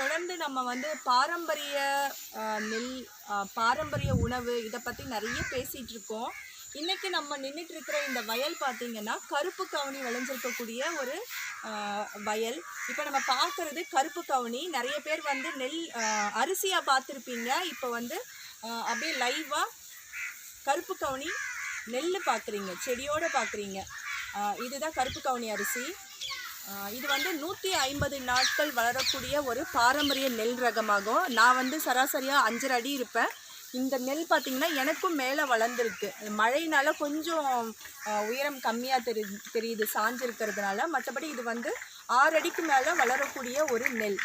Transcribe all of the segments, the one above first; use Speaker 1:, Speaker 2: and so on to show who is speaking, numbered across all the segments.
Speaker 1: தொடர்ந்து நம்ம வந்து பாரம்பரிய நெல் பாரம்பரிய உணவு இதை பற்றி நிறைய பேசிகிட்டு இருக்கோம். இன்றைக்கி நம்ம நின்றுட்டு இருக்கிற இந்த வயல் பார்த்தீங்கன்னா கருப்பு கவுனி விளைஞ்சிருக்கக்கூடிய ஒரு வயல். இப்போ நம்ம பார்க்குறது கருப்பு கவுனி. நிறைய பேர் வந்து நெல் அரிசியாக பார்த்துருப்பீங்க இப்போ வந்து அப்படியே லைவாக கருப்பு கவுனி நெல் பார்க்குறீங்க செடியோடு பார்க்குறீங்க இதுதான் கருப்பு கவுனி அரிசி. இது வந்து நூற்றி ஐம்பது நாட்கள் வளரக்கூடிய ஒரு பாரம்பரிய நெல் ரகமாகும். நான் வந்து சராசரியாக அஞ்சரை அடி இருப்பேன். இந்த நெல் பார்த்திங்கன்னா எனக்கும் மேலே வளர்ந்துருக்கு. மழையினால் கொஞ்சம் உயரம் கம்மியாக தெரி தெரியுது சாஞ்சிருக்கிறதுனால. மற்றபடி இது வந்து ஆறு அடிக்கு மேலே வளரக்கூடிய ஒரு நெல்.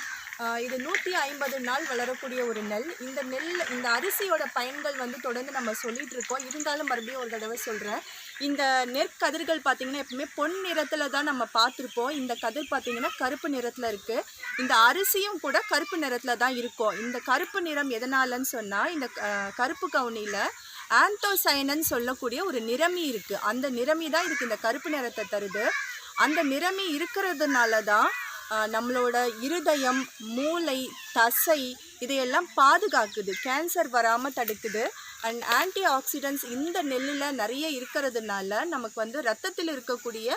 Speaker 1: இது நூற்றி ஐம்பது நாள் வளரக்கூடிய ஒரு நெல். இந்த நெல் இந்த அரிசியோட பயன்கள் வந்து தொடர்ந்து நம்ம சொல்லிகிட்டு இருக்கோம். இருந்தாலும் மறுபடியும் ஒரு தடவை சொல்கிறேன் இந்த நெற்கதிர்கள் பார்த்திங்கன்னா எப்பவுமே பொன் நிறத்தில் தான் நம்ம பார்த்துருப்போம். இந்த கதிர் பார்த்திங்கன்னா கருப்பு நிறத்தில் இருக்குது இந்த அரிசியும் கூட கருப்பு நிறத்தில் தான் இருக்கும். இந்த கருப்பு நிறம் எதனாலன்னு சொன்னால் இந்த கருப்பு கவுனியில் ஆந்தோசைனன்னு சொல்லக்கூடிய ஒரு நிறமி இருக்குது அந்த நிறமி தான் இதுக்கு இந்த கருப்பு நிறத்தை தருது. அந்த நிறமி இருக்கிறதுனால தான் நம்மளோட இருதயம் மூளை தசை இதையெல்லாம் பாதுகாக்குது. கேன்சர் வராமல் தடுக்குது. அண்ட் ஆன்டி ஆக்சிடென்ட்ஸ் இந்த நெல்லில் நிறைய இருக்கிறதுனால நமக்கு வந்து ரத்தத்தில் இருக்கக்கூடிய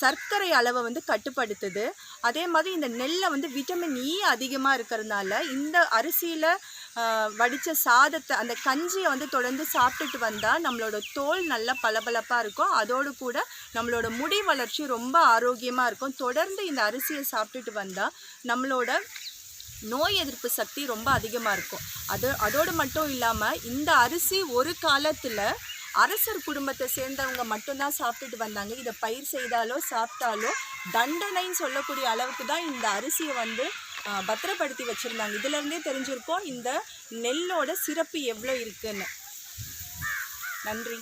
Speaker 1: சர்க்கரை அளவை வந்து கட்டுப்படுத்துது. அதே மாதிரி இந்த நெல்லை வந்து விட்டமின் இ e அதிகமாக இருக்கிறதுனால இந்த அரிசியில் வடித்த சாதத்தை அந்த கஞ்சியை வந்து தொடர்ந்து சாப்பிட்டுட்டு வந்தால் நம்மளோட தோல் நல்லா பளபளப்பாக இருக்கும். அதோடு கூட நம்மளோட முடி வளர்ச்சி ரொம்ப ஆரோக்கியமாக இருக்கும். தொடர்ந்து இந்த அரிசியை சாப்பிட்டுட்டு வந்தால் நம்மளோட நோய் எதிர்ப்பு சக்தி ரொம்ப அதிகமாக இருக்கும். அது அதோடு மட்டும் இல்லாமல் இந்த அரிசி ஒரு காலத்தில் அரசர் குடும்பத்தை சேர்ந்தவங்க மட்டும்தான் சாப்பிட்டுட்டு வந்தாங்க. இதை பயிர் செய்தாலோ சாப்பிட்டாலோ தண்டனைன்னு சொல்லக்கூடிய அளவுக்கு தான் இந்த அரிசியை வந்து பத்திரப்படுத்தி வச்சுருந்தாங்க. இதுலேருந்தே தெரிஞ்சிருக்கோம் இந்த நெல்லோட சிறப்பு எவ்வளோ இருக்குன்னு. நன்றி.